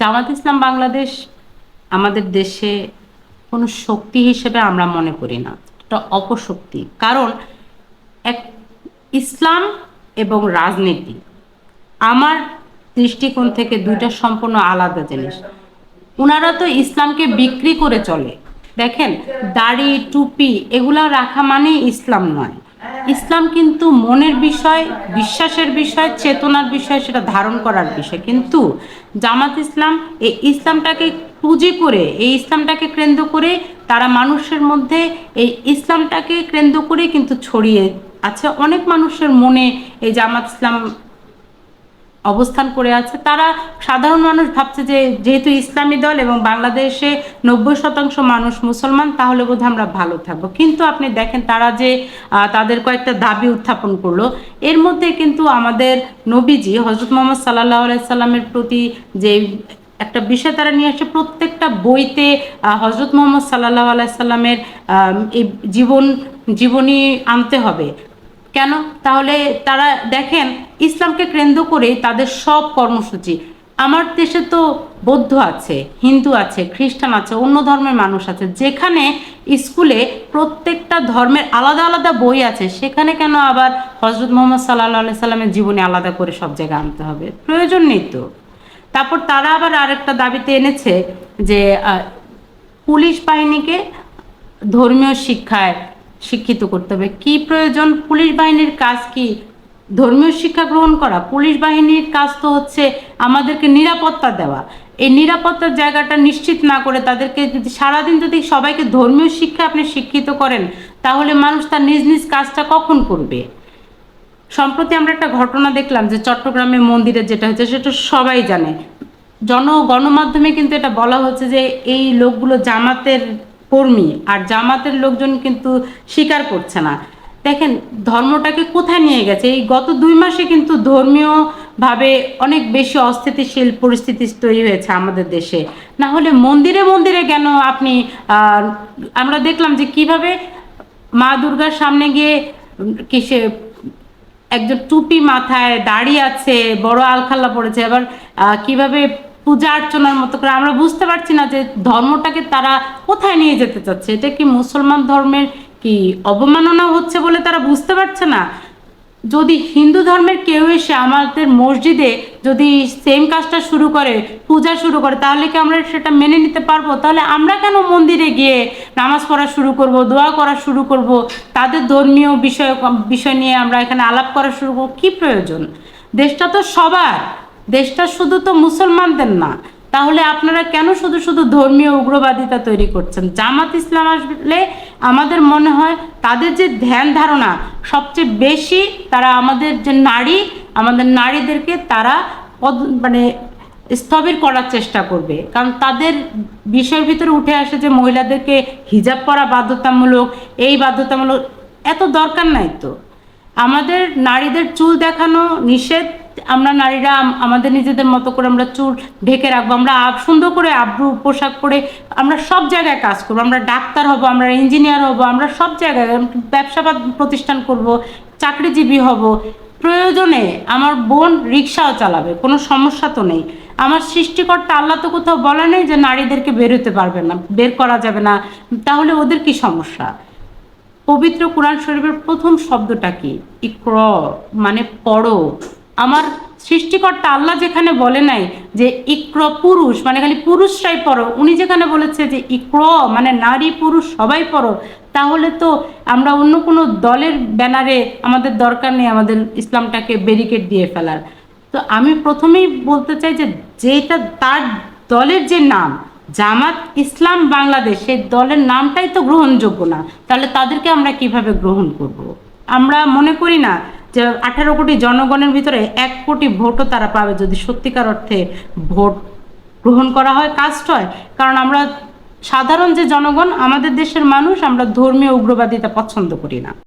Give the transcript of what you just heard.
জামাত ইসলাম বাংলাদেশ আমাদের দেশে কোনো শক্তি হিসেবে আমরা মনে করি না, এটা অপশক্তি। কারণ এক ইসলাম এবং রাজনীতি আমার দৃষ্টিকোণ থেকে দুইটা সম্পূর্ণ আলাদা জিনিস। ওনারা তো ইসলামকে বিক্রি করে চলে। দেখেন, দাড়ি, টুপি, এগুলা রাখা মানে ইসলাম নয়। ইসলাম কিন্তু মনের বিষয়, বিশ্বাসের বিষয়, চেতনার বিষয় সেটা ধারণ করার বিষয়। কিন্তু জামাত ইসলাম এই ইসলামটাকে পুঁজি করে, এই ইসলামটাকে কেন্দ্র করে তারা মানুষের মধ্যে এই ইসলামটাকে কেন্দ্র করে কিন্তু ছড়িয়ে আছে। অনেক মানুষের মনে এই জামাত ইসলাম অবস্থান করে আছে। তারা সাধারণ মানুষ ভাবছে যে, যেহেতু ইসলামী দল এবং বাংলাদেশে নব্বই শতাংশ মানুষ মুসলমান, তাহলে বোধহয় আমরা ভালো থাকব। কিন্তু আপনি দেখেন তারা যে তাদের কয়েকটা দাবি উত্থাপন করল। এর মধ্যে কিন্তু আমাদের নবীজি হজরত মোহাম্মদ সাল্লাহ সাল্লামের প্রতি যে একটা বিষয় তারা নিয়ে আসে, প্রত্যেকটা বইতে হজরত মোহাম্মদ সাল্লাহ আলাইসাল্লামের এই জীবন, জীবনী আনতে হবে। কেন? তাহলে তারা দেখেন, ইসলামকে কেন্দ্র করে তাদের সব কর্মসূচি। আমার দেশে তো বৌদ্ধ আছে, হিন্দু আছে, খ্রিস্টান আছে, অন্য ধর্মের মানুষ আছে। যেখানে স্কুলে প্রত্যেকটা ধর্মের আলাদা আলাদা বই আছে, সেখানে কেন আবার হজরত মোহাম্মদ সাল্লাহ সাল্লামের জীবনে আলাদা করে সব জায়গায় আনতে হবে? প্রয়োজন নেই তো। তারপর তারা আবার আরেকটা দাবিতে এনেছে যে পুলিশ বাহিনীকে ধর্মীয় শিক্ষায় শিক্ষিত করতে হবে। কি প্রয়োজন? পুলিশ বাহিনীর কাজ কি? ধর্মীয় শিক্ষা গ্রহণ করা। পুলিশ বাহিনীর কাজ তো হচ্ছে আমাদেরকে নিরাপত্তা দেওয়া। এই নিরাপত্তার জায়গাটা নিশ্চিত না করে তাদেরকে যদি সারাদিন যদি সবাইকে ধর্মীয় শিক্ষা আপনি শিক্ষিত করেন, তাহলে মানুষ তার নিজ নিজ কাজটা কখন করবে? সম্প্রতি আমরা একটা ঘটনা দেখলাম যে চট্টগ্রামে মন্দিরে যেটা হয়েছে, সেটা সবাই জানে। জন, গণমাধ্যমে কিন্তু এটা বলা হচ্ছে যে এই লোকগুলো জামাতের কর্মী আর জামাতের লোকজন কিন্তু স্বীকার করছে না। দেখেন, ধর্মটাকে কোথায় নিয়ে গেছে? এই গত দুই মাসে কিন্তু ধর্মীয়ভাবে অনেক বেশি অস্থিতিশীল পরিস্থিতি তৈরি হয়েছে আমাদের দেশে। না হলে মন্দিরে মন্দিরে কেন আপনি আমরা দেখলাম যে কীভাবে মা দুর্গার সামনে গিয়ে কিসে একজন টুপি মাথায় দাড়ি আছে, বড় আলখাল্লা পড়েছে, আবার কীভাবে পূজা অর্চনার মতো করে। আমরা বুঝতে পারছি না যে ধর্মটাকে তারা কোথায় নিয়ে যেতে চাচ্ছে। এটা কি মুসলমান ধর্মের কি অবমাননা হচ্ছে বলে তারা বুঝতে পারছে না? যদি হিন্দু ধর্মের কেউ এসে আমাদের মসজিদে যদি সেম কাজটা শুরু করে, পূজা শুরু করে, তাহলে কি আমরা সেটা মেনে নিতে পারব? তাহলে আমরা কেন মন্দিরে গিয়ে নামাজ পড়া শুরু করব, দোয়া করা শুরু করব? তাদের ধর্মীয় বিষয় বিষয় নিয়ে আমরা এখানে আলাপ করা শুরু করব। কী প্রয়োজন? দেশটা তো সবার। দেশটা শুধু তো মুসলমানদের না, তাহলে আপনারা কেন শুধু শুধু ধর্মীয় উগ্রবাদিতা তৈরি করছেন? জামাত ইসলাম আসলে আমাদের মনে হয় তাদের যে ধ্যান ধারণা, সবচেয়ে বেশি তারা আমাদের যে নারী, আমাদের নারীদেরকে তারা মানে স্থবির করার চেষ্টা করবে। কারণ তাদের বিষয়ের ভিতরে উঠে আসে যে মহিলাদেরকে হিজাব পরা বাধ্যতামূলক, এই বাধ্যতামূলক, এত দরকার নাই তো। আমাদের নারীদের চুল দেখানো নিষেধ আমরা নারীরা আমাদের নিজেদের মতো করে আমরা চুল ঢেকে রাখব, আমরা সুন্দর করে আব্রু পোশাক পরে আমরা সব জায়গায় কাজ করব। আমরা ডাক্তার হব, আমরা ইঞ্জিনিয়ার হব, আমরা সব জায়গায় ব্যবসা প্রতিষ্ঠান করব, চাকরিজীবী হব। প্রয়োজনে আমার বোন রিক্সাও চালাবে, কোনো সমস্যা তো নেই। আমার সৃষ্টিকর্তা আল্লাহ তো কোথাও বলা নেই যে নারীদেরকে বেরোতে পারবে না, বের করা যাবে না। তাহলে ওদের কি সমস্যা? পবিত্র কোরআন শরীফের প্রথম শব্দটা কি? ইক্র মানে পড়ো। আমার সৃষ্টিকর্তা আল্লাহ যেখানে বলে নাই যে ইক্র পুরুষ মানে খালি পুরুষরাই পড়ো। উনি যেখানে বলেছে যে ইক্র মানে নারী, পুরুষ সবাই পড়ো, তাহলে তো আমরা অন্য কোনো দলের ব্যানারে আমাদের দরকার নেই আমাদের ইসলামটাকে ব্যারিকেড দিয়ে ফেলার। তো আমি প্রথমেই বলতে চাই যে যেটা তার দলের যে নাম, জামাত ইসলাম বাংলাদেশ, সেই দলের নামটাই তো গ্রহণযোগ্য না। তাহলে তাদেরকে আমরা কীভাবে গ্রহণ করব। আমরা মনে করি না যে আঠারো কোটি জনগণের ভিতরে এক কোটি ভোটও তারা পাবে যদি সত্যিকার অর্থে ভোট গ্রহণ করা হয় কাস্ট হয়। কারণ আমরা সাধারণ যে জনগণ, আমাদের দেশের মানুষ, আমরা ধর্মীয় উগ্রবাদিতা পছন্দ করি না।